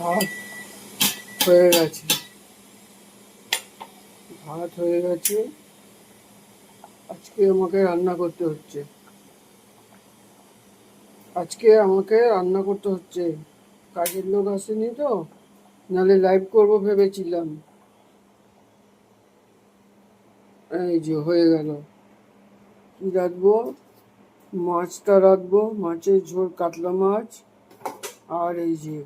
ভাত হয়ে গেছে। ভাত হয়ে গেছে। আজকে আমাকে রান্না করতে হচ্ছে। আজকে আমাকে রান্না করতে হচ্ছে। কাজের লোক আসেনি তো নালে লাইভ করব ভেবেছিলাম। এই যে হয়ে গেল। কি রাখব মাছটা রাখব মাছের ঝোল কাতলা মাছ। আর এই যে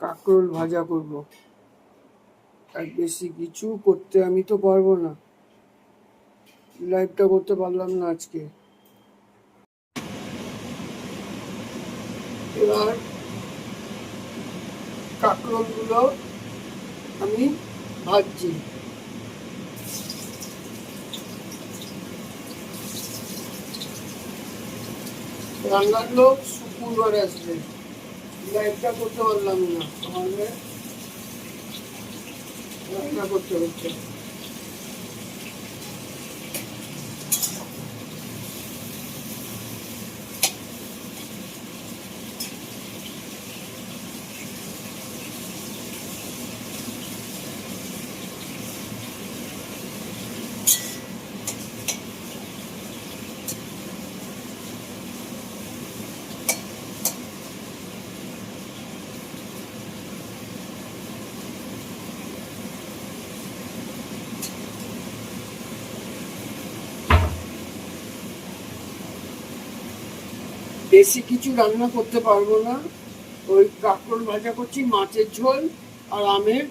কাঁকরোল ভাজা করব। আর বেশি কিছু করতে আমি তো পারব না। লাইভটা করতে পারলাম না আজকে। এবার কাঁকরোলগুলো আমি ভাজছি। লোক শুক্রবার আসবে। লাইভটা করতে পারলাম না। আমাদের করতে হচ্ছে। বেশি কিছু রান্না করতে পারব না। ওই কাঁকড় ভাজা করছি, মাছের ঝোল আর আমের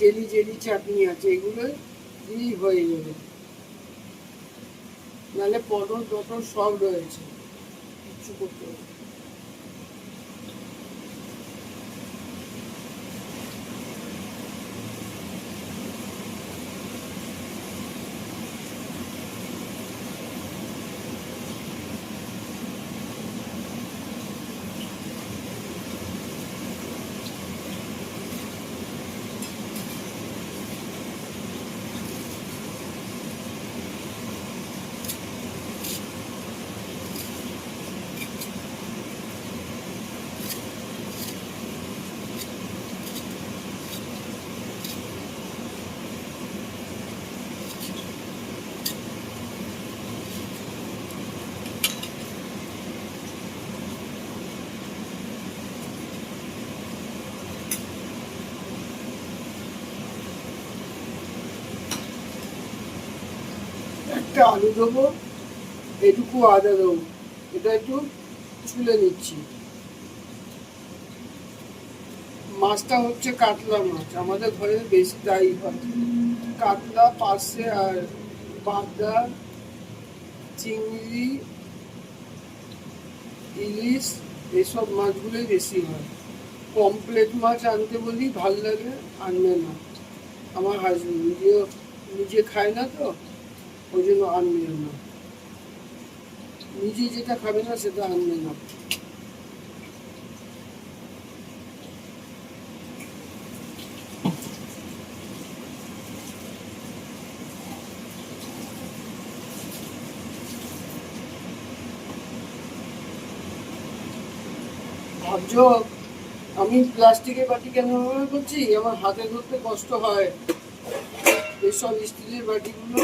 জেলি জেলি চাটনি আছে, এগুলো দিয়েই হয়ে যাবে। নাহলে পটল টটল সব রয়েছে কিছু করতে হবে একটা আলু দেবো, এটুকু আদা দেবো, এটা একটু ছুলে নিচ্ছি। মাছটা হচ্ছে কাতলা মাছ, আমাদের ঘরে বেশি তাই হয়। কাতলা পাশে আর বাগদা চিংড়ি, ইলিশ, এসব মাছগুলোই বেশি হয়। পমপ্লেট মাছ আনতে বলি, ভালো লাগে, আনবে না। আমার হাজবেন্ড নিজেও, নিজে খায় না তো। ওই জন্য আনবে না। নিজে যেটা খাবে না, সেটা আনবে না। ভাবছ, আমি প্লাস্টিকের বাটি কেন ব্যবহার করছি? আমার হাতে ধরতে কষ্ট হয়। এসব স্টিলের বাটিগুলো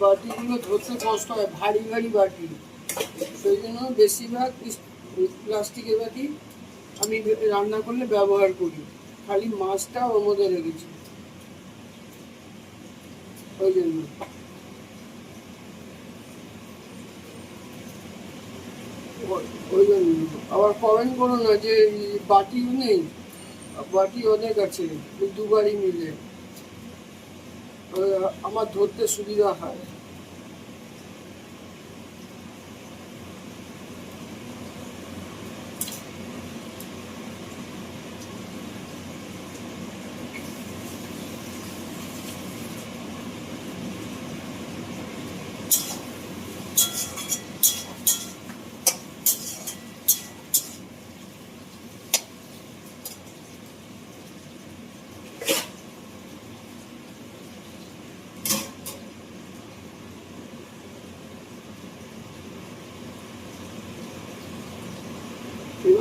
বাটিগুলো ধরতে কষ্ট হয়, ভারী ভারী বাটি। সেই জন্য বেশিরভাগ প্লাস্টিকের বাটি আমি রান্না করলে ব্যবহার করি। খালি মাছটা ওর মধ্যে রেখেছি। ওই জন্য। ওই- জন্য। আবার কমেন্ট করো না যে বাটিও নেই। বাটি অনেক আছে, দুবারই মিলে। আমার ধরতে সুবিধা হয়।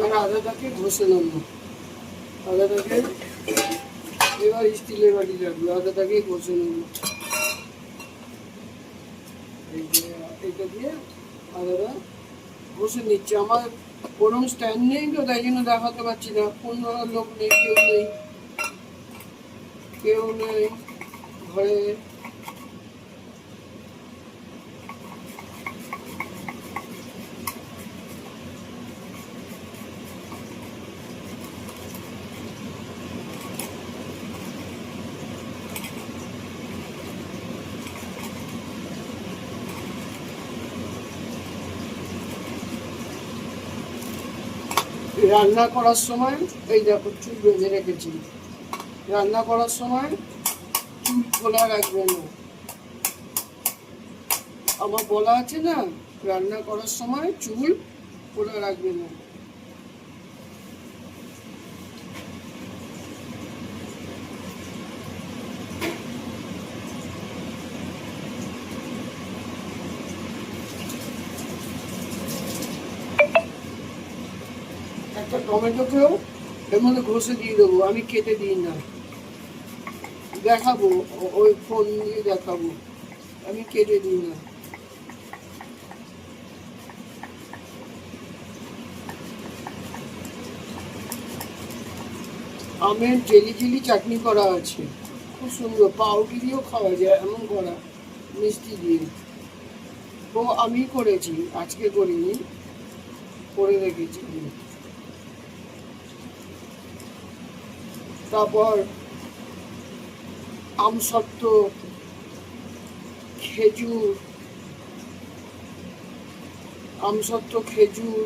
এবার আদাটাকে ঘষে নেব আদাটাকে এবার স্টিলের বাটি রাখব আদাটাকে কষে নেব এটা দিয়ে আদাটা বসে নিচ্ছে। আমার ওরম স্ট্যান্ড নেই তো, তাই জন্য দেখাতে পারছি না। কোন লোক নেই, কেউ নেই। কেউ নেই, ঘরে রান্না করার সময়, এই দেখো চুল বেঁধে রেখেছি। রান্না করার সময় চুল খোলা রাখবে না। আমার বলা আছে না, রান্না করার সময় চুল খোলা রাখবে না একটা টমেটোকেও এর মধ্যে ঘষে দিয়ে দেবো, আমি কেটে দিই না। দেখাবো ওই ফোন দিয়ে দেখাবো, আমি কেটে দিই না। আমের জেলি জেলি চাটনি করা আছে, খুব সুন্দর পাউটি দিয়েও খাওয়া যায়, এমন করা, মিষ্টি দিয়ে। ও আমি করেছি, আজকে করিনি, করে রেখেছি। তারপর আমসত্ত্ব খেজুর আমসত্ত্ব খেজুর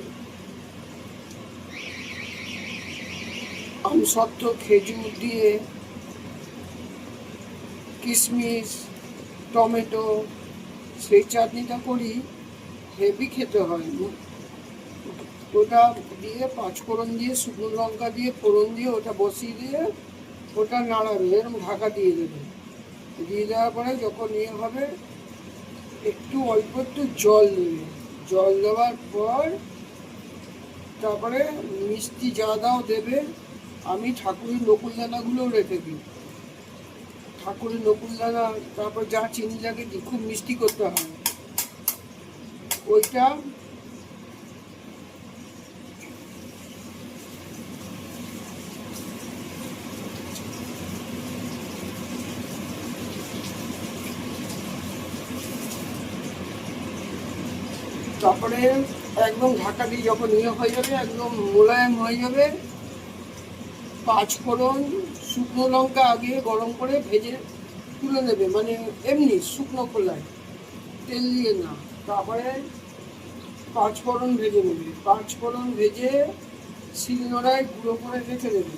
আমসত্ত্ব খেজুর দিয়ে কিশমিশ, টমেটো, সেই চাটনিটা করি, হেভি খেতে হয়। ওটা দিয়ে পাঁচফোড়ন দিয়ে শুকনো লঙ্কা দিয়ে ফোড়ন দিয়ে ওটা বসিয়ে দিয়ে ওটা নাড়াবে এরকম ঢাকা দিয়ে দেবে। দিয়ে দেওয়ার পরে যখন ইয়ে হবে, একটু অল্প একটু জল দেবে। জল দেওয়ার পর তারপরে মিষ্টি যা দাও দেবে, আমি ঠাকুরের নকুলদানাগুলোও রেখে দিই। ঠাকুরের নকুলদানা, তারপর যা চিনি লাগে খুব মিষ্টি করতে হয়। ওইটা তারপরে একদম ঢাকা দিয়ে যখন ইয়ে হয়ে যাবে, একদম মোলায়েম হয়ে যাবে, পাঁচ ফোড়ন, শুকনো লঙ্কা আগে গরম করে ভেজে তুলে নেবে মানে এমনি শুকনো খোলায়, তেল দিয়ে না, তারপরে পাঁচ ফোড়ন ভেজে নেবে, পাঁচ ফোড়ন ভেজে শিলনোড়ায় গুঁড়ো করে রেখে দেবে,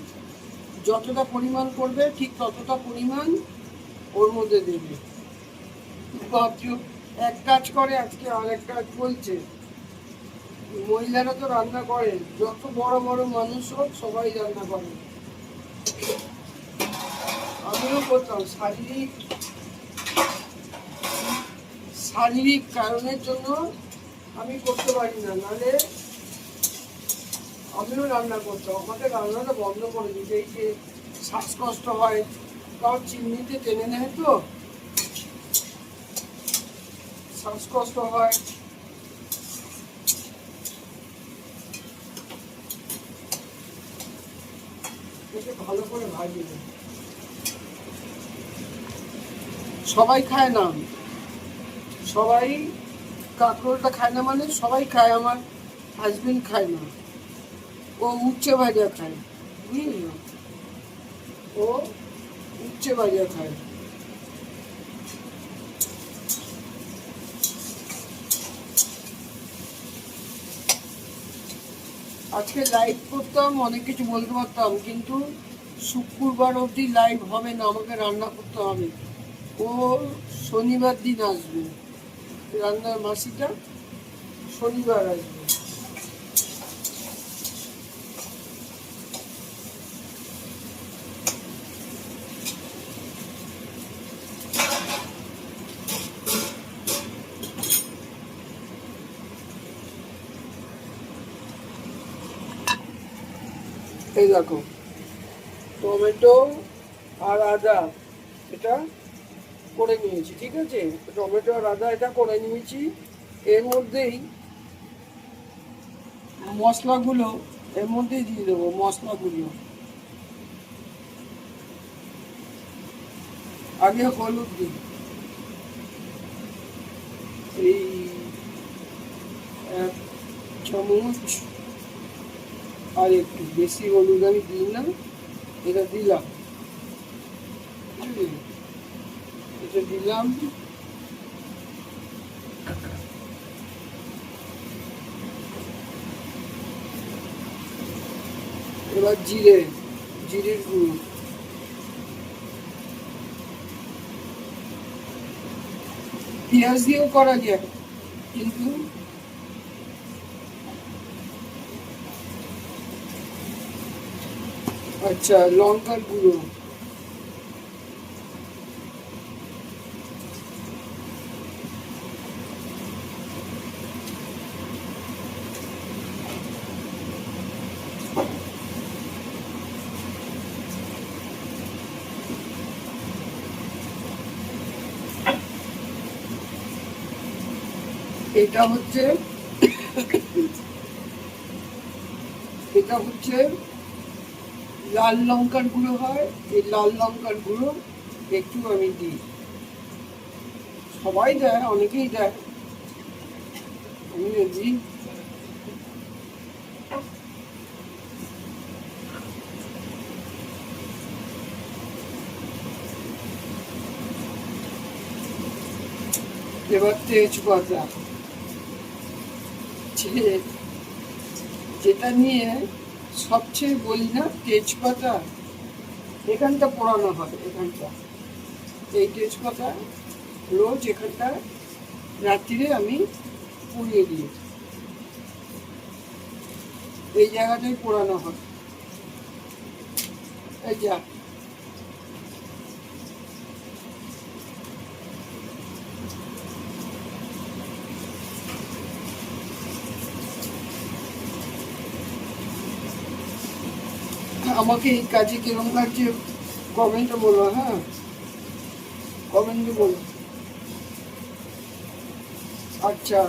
যতটা পরিমাণ করবে ঠিক ততটা পরিমাণ ওর মধ্যে দেবে। এক কাজ করে, আজকে আর এক কাজ বলছে। মহিলারা তো রান্না করে, যত বড় বড় মানুষ হোক, সবাই রান্না করে। আমিও করতাম, শারীরিক শারীরিক কারণের জন্য আমি করতে পারি না। নাহলে আমিও রান্না করতাম। আমাকে রান্নাটা বন্ধ করে দিতে। এই যে শ্বাসকষ্ট হয়, কারণ চিমনিতে টেনে নেয় তো। শ্বাসকষ্ট হয় একে ভালো করে। সবাই খায় না। সবাই কাঁকরোলটা খায় না মানে সবাই খায় আমার হাজবেন্ড খায় না। ও উচ্চে ভাজা খায়। বুঝলি? ও উচ্চে ভাজা খায়। আজকে লাইভ করতাম, অনেক কিছু বলতে পারতাম, কিন্তু শুক্রবার অবধি লাইভ হবে না, আমাকে রান্না করতে হবে। ও শনিবার দিন আসবে। রান্নার মাসিটা শনিবার আসবে এই দেখো। টমেটো আর আদা, এটা করে নিয়েছি, ঠিক আছে? টমেটো আর আদা এটা করে নিয়েছি। এর মধ্যেই মশলাগুলো, এর মধ্যেই দিয়ে দেবো মশলাগুলো। আগে হলুদ দিই। এই এক চামচ আর একটু বেশি হলুদ আমি দিই না এটা দিলাম। এটা দিলাম। এবার জিরে, জিরের গুঁড়ো। পেঁয়াজ দিয়েও করা যায়, কিন্তু আচ্ছা লঙ্কার গুঁড়ো এটা হচ্ছে এটা হচ্ছে লাল লঙ্কার গুঁড়ো হয়, এই লাল লঙ্কার গুঁড়ো একটু আমি দিই। সবাই দেয়, অনেকেই দেয়। আমি দিই। এবার তেজপাতা। যেটা নিয়ে সবচেয়ে বলি না তেজপাতা, এখানটা পোড়ানো হবে, এখানটা। এই তেজপাতা রোজ এখানটা রাত্রিরে আমি পুড়িয়ে দিই। এই জায়গাটাই পোড়ানো হবে। এই যা। আমাকে এই কাজে কিরম লাগছে কমেন্টে বলো হ্যাঁ? কমেন্টে বলো। আচ্ছা।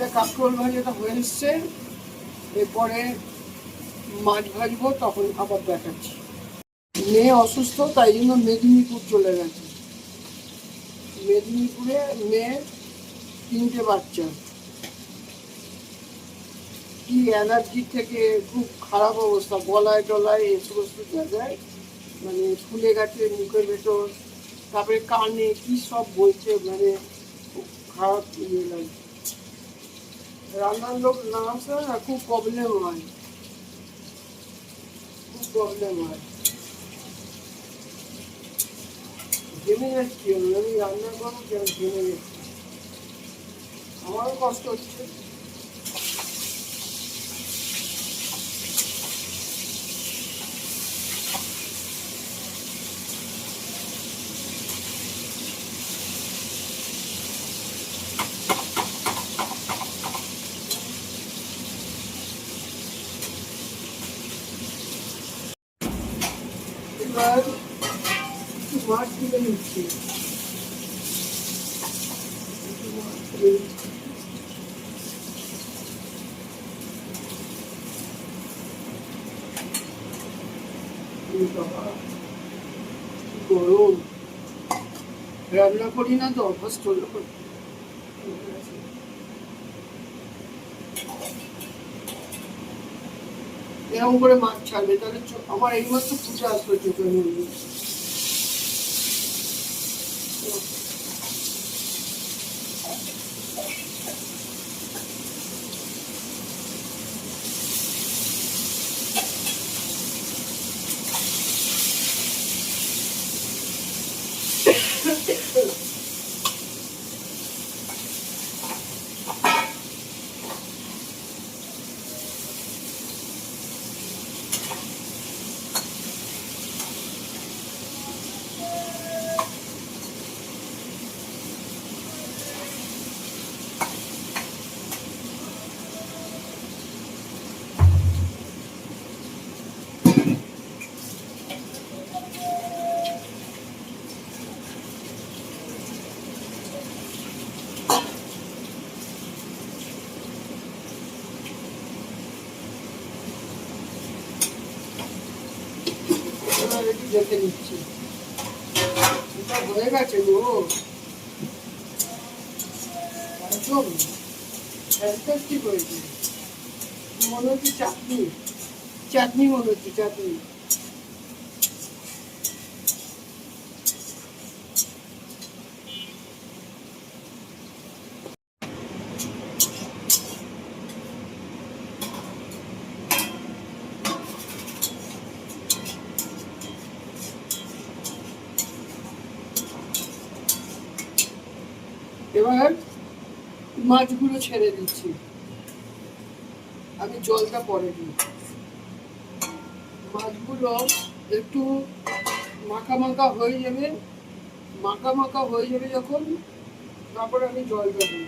এটা কাঁকরোল ভাজাটা হয়ে এসছে। এরপরে মাছ ভাজবো, তখন আবার দেখাচ্ছি। মেয়ে অসুস্থ, তাই জন্য মেদিনীপুর চলে গেছে। মেদিনীপুরে মেয়ে তিনটে বাচ্চা। কি অ্যালার্জি থেকে খুব খারাপ অবস্থা, গলায় টলায় এই সমস্ত জায়গায় মানে ফুলে গেছে, মুখের ভেতর, তারপরে কানে কি সব বলছে মানে খুব খারাপ ইয়ে লাগছে। রান্নার লোক না আসে না খুব প্রবলেম হয়। খুব প্রবলেম হয়। জেনে যাচ্ছি আমি রান্না করব ঘেমে যাচ্ছি। আমারও কষ্ট হচ্ছে এবার একটু মাছ তুলে নিচ্ছি একটু মাছ তুলে নিচ্ছি। এই বাবা, কি গরম রান্না করি না তো অভ্যস্ত করি এরকম করে মাছ ছাড়বে, তাহলে আমার এই মাত্র ফুটে আসবে চোখের মধ্যে এবার একটু দেখে নিচ্ছি। এটা হয়ে গেছে গো। একদম ফ্যান্টাস্টিক হয়েছে। মনে হচ্ছে চাটনি। চাটনি মনে হচ্ছে, চাটনি। এবার মাছগুলো ছেড়ে দিচ্ছি। আমি জলটা পরে দিই। মাছগুলো একটু মাখা মাখা হয়ে যাবে মাখা মাখা হয়ে যাবে যখন তারপর আমি জলটা দিই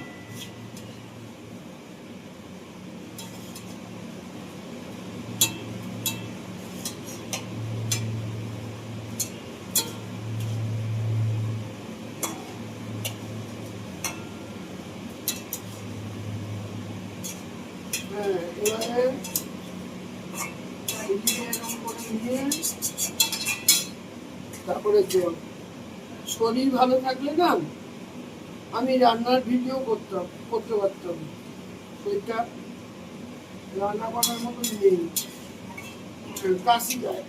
হ্যাঁ এবারে এদিকে এরকম করে নিয়ে জল শরীর ভালো থাকলে না আমি রান্নার ভিডিও করতাম, করতে পারতাম। সেটা রান্না করার মতন নেই। কাশি যায়।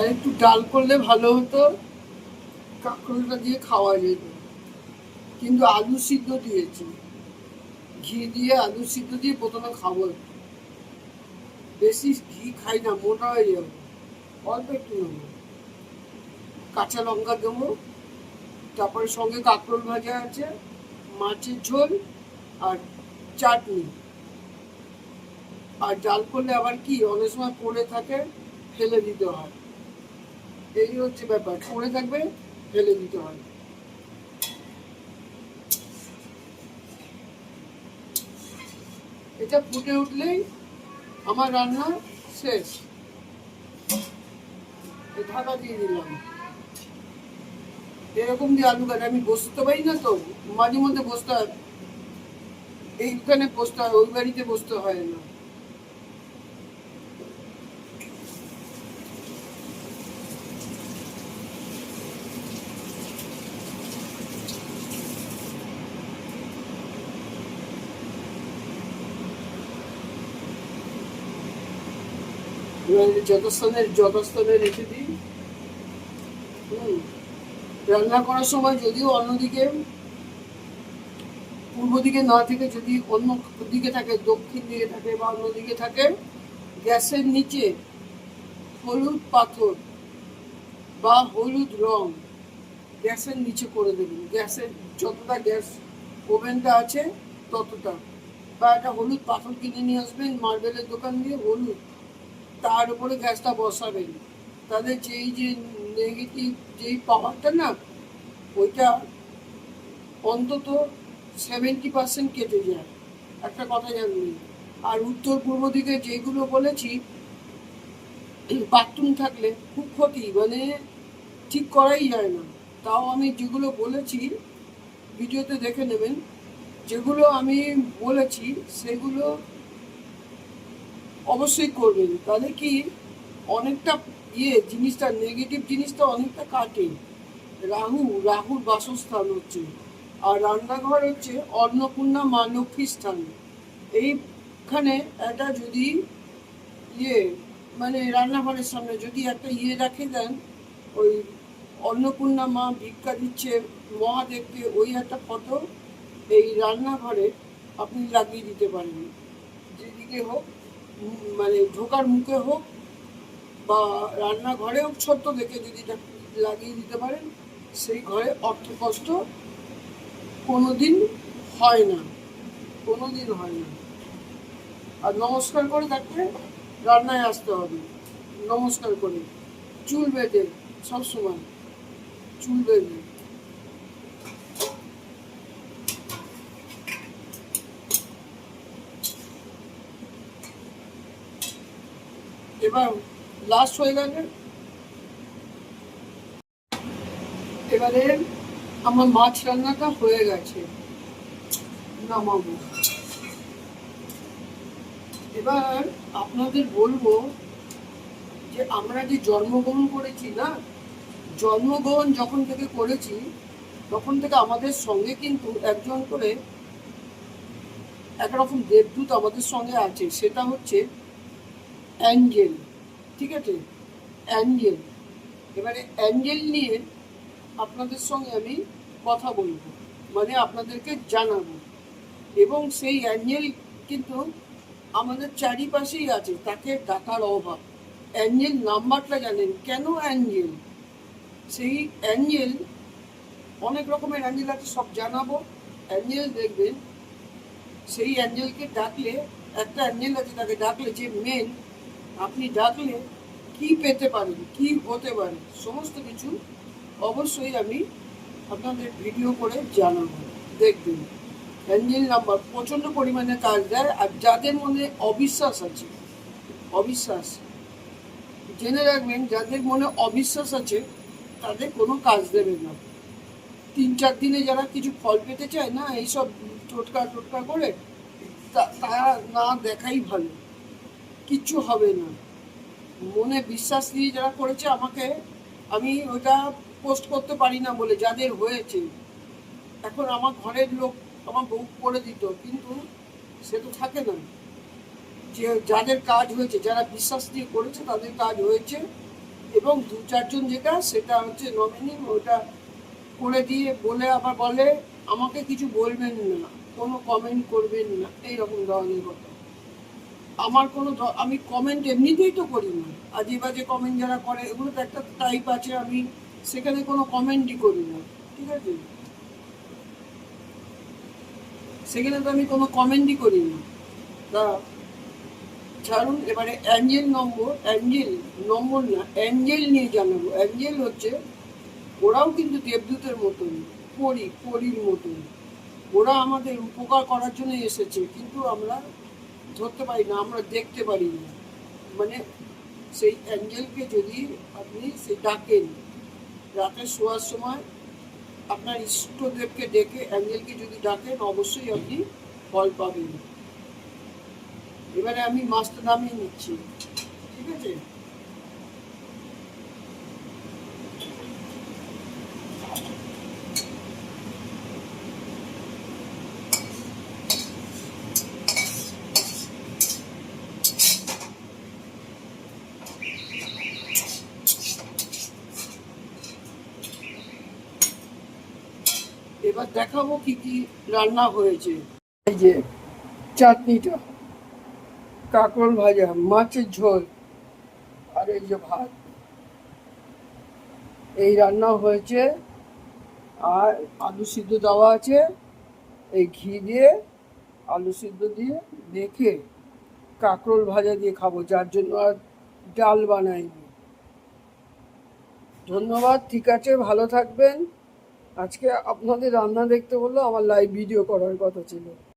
আর একটু ডাল করলে ভালো হতো, কাঁকরোলটা দিয়ে খাওয়া যেত। কিন্তু আলু সিদ্ধ দিয়েছি। ঘি দিয়ে আলু সিদ্ধ দিয়ে প্রথমে খাব বেশি ঘি খাই না, মোটা হয়ে যাব। অল্প একটু নেব। কাঁচা লঙ্কা দেবো। তারপরে সঙ্গে কাঁকরোল ভাজা আছে, মাছের ঝোল আর চাটনি। আর ডাল করলে আবার কি, অনেক সময় পড়ে থাকে, ফেলে দিতে হয়। এই হচ্ছে ব্যাপার। পড়ে থাকবে, ফেলে দিতে হয়। এটা ফুটে উঠলেই আমার রান্না শেষ। ঢাকা দিয়ে দিলাম। এরকম দিয়ে আলু কাটে, আমি বসতে পারি না তো। মাঝে মধ্যে বসতে হয়। এইখানে বসতে হয়, ওই বাড়িতে বসতে হয় না। যতস্থানে যতস্থানে রেখে দিই। হুম। রান্না করার সময় যদিও অন্যদিকে পূর্ব দিকে না থেকে যদি অন্য দিকে থাকে, দক্ষিণ দিকে থাকে বা অন্য দিকে থাকে, গ্যাসের নিচে হলুদ পাথর বা হলুদ রং গ্যাসের নিচে করে দেবেন। গ্যাসের যতটা গ্যাস ওভেনটা আছে, ততটা। বা একটা হলুদ পাথর কিনে নিয়ে আসবেন, মার্বেলের দোকান দিয়ে হলুদ তার উপরে গ্যাসটা বসাবেন। তাদের যেই যে নেগেটিভ যেই পাওয়ারটা না, ওইটা অন্তত সেভেন্টি পার্সেন্ট কেটে যায়। একটা কথা জানবেন আর উত্তর পূর্ব দিকে যেগুলো বলেছি বাথরুম থাকলে খুব ক্ষতি মানে ঠিক করাই যায় না। তাও আমি যেগুলো বলেছি, ভিডিওতে দেখে নেবেন। যেগুলো আমি বলেছি, সেগুলো অবশ্যই করবেন। তাহলে কি অনেকটা ইয়ে জিনিসটা নেগেটিভ জিনিসটা অনেকটা কাটে। রাহু, রাহুর বাসস্থান হচ্ছে। আর রান্নাঘর হচ্ছে অন্নপূর্ণা মা লক্ষ্মীর স্থান। এইখানে একটা যদি ইয়ে মানে রান্নাঘরের সামনে যদি একটা ইয়ে রাখে দেন, ওই অন্নপূর্ণা মা ভিক্ষা দিচ্ছে মহাদেবকে, ওই একটা ফটো এই রান্নাঘরে আপনি লাগিয়ে দিতে পারেন। যেদিকে হোক মানে ঢোকার মুখে হোক বা রান্নাঘরেও ছোট্ট দেখে যদি লাগিয়ে দিতে পারেন, সেই ঘরে অর্থ কষ্ট কোনো দিন হয় না কোনো দিন হয় না। আর নমস্কার করে থাকলে রান্নায় আসতে হবে। নমস্কার করে। চুল বেঁধে সবসময় চুল বেঁধে। এবার লাস্ট হয়ে গেলে। এবারে আমার মাছ রান্নাটা হয়ে গেছে। নামাবো। এবার আপনাদের বলব যে, আমরা যে জন্মগ্রহণ করেছি না, জন্মগ্রহণ যখন থেকে করেছি, তখন থেকে আমাদের সঙ্গে কিন্তু একজন করে একরকম দেবদূত আমাদের সঙ্গে আছে। সেটা হচ্ছে অ্যাঞ্জেল, ঠিক আছে? অ্যাঞ্জেল। এবারে অ্যাঞ্জেল নিয়ে আপনাদের সঙ্গে আমি কথা বলব মানে আপনাদেরকে জানাব। এবং সেই অ্যাঞ্জেল কিন্তু আমাদের চারিপাশেই আছে, তাকে ডাকার অভাব। অ্যাঞ্জেল নাম্বারটা জানেন, কেন অ্যাঞ্জেল? সেই অ্যাঞ্জেল, অনেক রকমের অ্যাঞ্জেল আছে, সব জানাব। অ্যাঞ্জেল দেখবেন, সেই অ্যাঞ্জেলকে ডাকলে, একটা অ্যাঞ্জেল আছে তাকে ডাকলে, যে মেন আপনি ডাকলে কি পেতে পারেন, কি হতে পারে, সমস্ত কিছু অবশ্যই আমি আপনাদের ভিডিও করে জানাব। দেখবেন অ্যাঞ্জেল নাম্বার প্রচণ্ড পরিমাণে কাজ দেয় আর যাদের মনে অবিশ্বাস আছে, অবিশ্বাস, জেনে রাখবেন, যাদের মনে অবিশ্বাস আছে, তাদের কোনো কাজ দেবে না। তিন চার দিনে যারা কিছু ফল পেতে চায় না, এইসব টোটকা টোটকা করে তারা না দেখাই ভালো। কিচ্ছু হবে না। মনে বিশ্বাস দিয়ে যারা করেছে আমাকে, আমি ওটা পোস্ট করতে পারি না বলে, যাদের হয়েছে। এখন আমার ঘরের লোক আমার বউ করে দিত, কিন্তু সে তো থাকে না। যে যাদের কাজ হয়েছে, যারা বিশ্বাস দিয়ে করেছে, তাদের কাজ হয়েছে। এবং দু চারজন যেটা, সেটা হচ্ছে নমিনি ওটা করে দিয়ে বলে আবার বলে, আমাকে কিছু বলবেন না, কোনো কমেন্ট করবেন না, এইরকম ধরনের কথা। আমার কোনো আমি কমেন্ট এমনিতেই তো করি না আজে বাজে কমেন্ট যারা করে, এগুলো তো একটা টাইপ আছে, আমি সেখানে কোনো কমেন্টই করি না। ঠিক আছে? সেখানে তো আমি কোনো কমেন্টই করি না। তা ছাড়ুন, এবারে অ্যাঞ্জেল নম্বর অ্যাঞ্জেল নম্বর না অ্যাঞ্জেল নিয়ে জানাব। অ্যাঞ্জেল হচ্ছে, ওরাও কিন্তু দেবদূতের মতন, পরি, পরির মতন। ওরা আমাদের উপকার করার জন্য এসেছে, কিন্তু আমরা ধরতে পারি না, আমরা দেখতে পারি। না মানে সেই অ্যাঙ্গেলকে যদি আপনি সে ডাকেন, রাতে শোয়ার সময় আপনার ইষ্টদেবকে ডেকে অ্যাঙ্গেলকে যদি ডাকেন, অবশ্যই আপনি ফল পাবেন। এবারে আমি মাছটা নামিয়ে নিচ্ছি। ঠিক আছে এবার দেখাবো কি কি রান্না হয়েছে। এই যে চাটনিটা, কাঁকরোল ভাজা, মাছের ঝোল, আর এই যে ভাত। এই রান্না হয়েছে, আর আলু সিদ্ধ দেওয়া আছে। এই ঘি দিয়ে, আলু সিদ্ধ দিয়ে মেখে কাঁকরোল ভাজা দিয়ে খাব, যার জন্য আর ডাল বানাইনি। ধন্যবাদ, ঠিক আছে, ভালো থাকবেন। আজকে আপনাদের রান্না দেখতে বলল আমার লাইভ ভিডিও করার কথা ছিল।